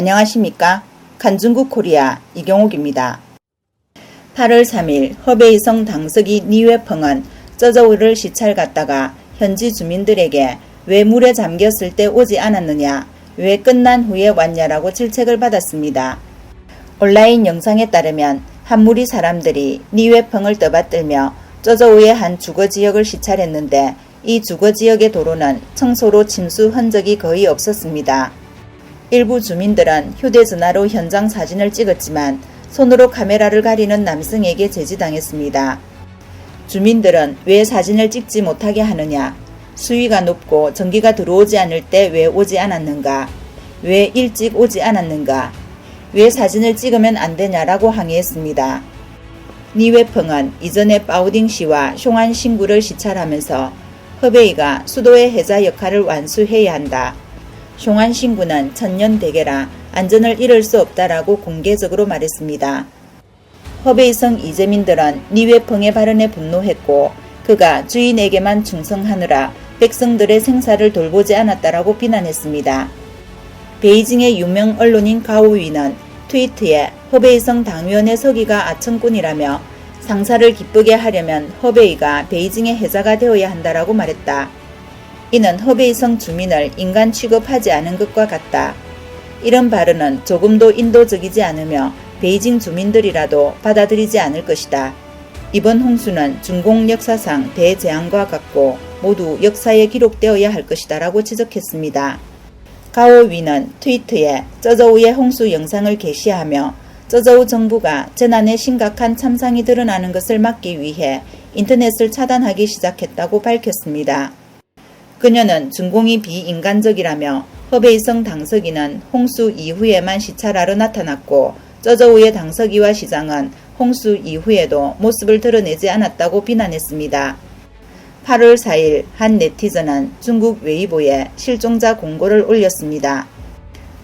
안녕하십니까? 간중국 코리아 이경옥입니다. 8월 3일 허베이성 당석이 니웨펑은 쩌저우를 시찰 갔다가 현지 주민들에게 왜 물에 잠겼을 때 오지 않았느냐, 왜 끝난 후에 왔냐라고 질책을 받았습니다. 온라인 영상에 따르면 한 무리 사람들이 니웨펑을 떠받들며 쩌저우의 한 주거 지역을 시찰했는데 이 주거 지역의 도로는 청소로 침수 흔적이 거의 없었습니다. 일부 주민들은 휴대전화로 현장 사진을 찍었지만 손으로 카메라를 가리는 남성에게 제지당했습니다. 주민들은 왜 사진을 찍지 못하게 하느냐, 수위가 높고 전기가 들어오지 않을 때 왜 오지 않았는가, 왜 일찍 오지 않았는가, 왜 사진을 찍으면 안 되냐라고 항의했습니다. 니웨펑은 이전에 파우딩 씨와 숑안 신구를 시찰하면서 허베이가 수도의 해자 역할을 완수해야 한다. 숑안 신구는 천년 대계라 안전을 잃을 수 없다라고 공개적으로 말했습니다. 허베이성 이재민들은 니웨펑의 발언에 분노했고 그가 주인에게만 충성하느라 백성들의 생사를 돌보지 않았다라고 비난했습니다. 베이징의 유명 언론인 가오위는 트위트에 허베이성 당위원의 서기가 아청꾼이라며 상사를 기쁘게 하려면 허베이가 베이징의 해자가 되어야 한다라고 말했다. 이는 허베이성 주민을 인간 취급하지 않은 것과 같다. 이런 발언은 조금도 인도적이지 않으며 베이징 주민들이라도 받아들이지 않을 것이다. 이번 홍수는 중공 역사상 대재앙과 같고 모두 역사에 기록되어야 할 것이다라고 지적했습니다. 가오 위는 트위터에 쩌저우의 홍수 영상을 게시하며 쩌저우 정부가 재난의 심각한 참상이 드러나는 것을 막기 위해 인터넷을 차단하기 시작했다고 밝혔습니다. 그녀는 준공이 비인간적이라며 허베이성 당서기는 홍수 이후에만 시찰하러 나타났고 쩌저우의 당서기와 시장은 홍수 이후에도 모습을 드러내지 않았다고 비난했습니다. 8월 4일 한 네티즌은 중국 웨이보에 실종자 공고를 올렸습니다.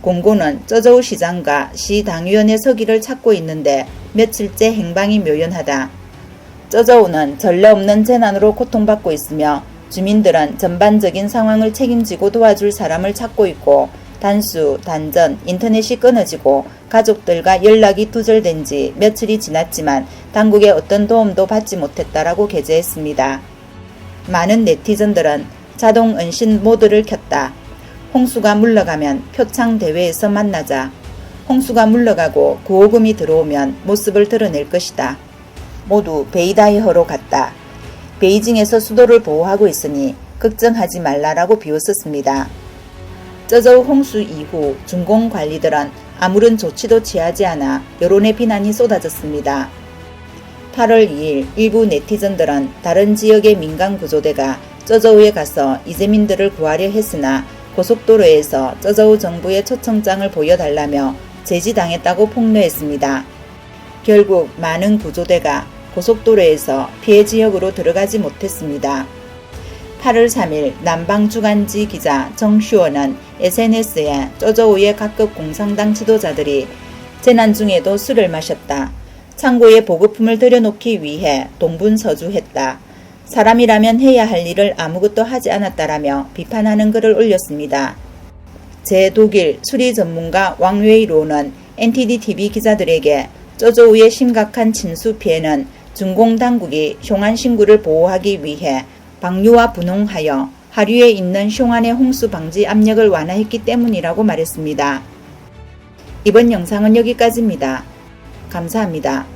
공고는 쩌저우 시장과 시 당위원의 서기를 찾고 있는데 며칠째 행방이 묘연하다. 쩌저우는 전례 없는 재난으로 고통받고 있으며 주민들은 전반적인 상황을 책임지고 도와줄 사람을 찾고 있고 단수, 단전, 인터넷이 끊어지고 가족들과 연락이 두절된 지 며칠이 지났지만 당국의 어떤 도움도 받지 못했다라고 게재했습니다. 많은 네티즌들은 자동 은신 모드를 켰다. 홍수가 물러가면 표창 대회에서 만나자. 홍수가 물러가고 구호금이 들어오면 모습을 드러낼 것이다. 모두 베이다이허로 갔다. 베이징에서 수도를 보호하고 있으니 걱정하지 말라라고 비웃었습니다. 쩌저우 홍수 이후 중공 관리들은 아무런 조치도 취하지 않아 여론의 비난이 쏟아졌습니다. 8월 2일 일부 네티즌들은 다른 지역의 민간 구조대가 쩌저우에 가서 이재민들을 구하려 했으나 고속도로에서 쩌저우 정부의 초청장을 보여달라며 제지당했다고 폭로했습니다. 결국 많은 구조대가 고속도로에서 피해 지역으로 들어가지 못했습니다. 8월 3일 남방 주간지 기자 정슈원은 SNS에 쪼저우의 각급 공산당 지도자들이 재난 중에도 술을 마셨다. 창고에 보급품을 들여놓기 위해 동분서주했다. 사람이라면 해야 할 일을 아무것도 하지 않았다라며 비판하는 글을 올렸습니다. 제 독일 수리 전문가 왕웨이로는 NTD-TV 기자들에게 쪼조우의 심각한 침수 피해는 중공 당국이 숑안 신구를 보호하기 위해 방류와 분홍하여 하류에 있는 숑안의 홍수 방지 압력을 완화했기 때문이라고 말했습니다. 이번 영상은 여기까지입니다. 감사합니다.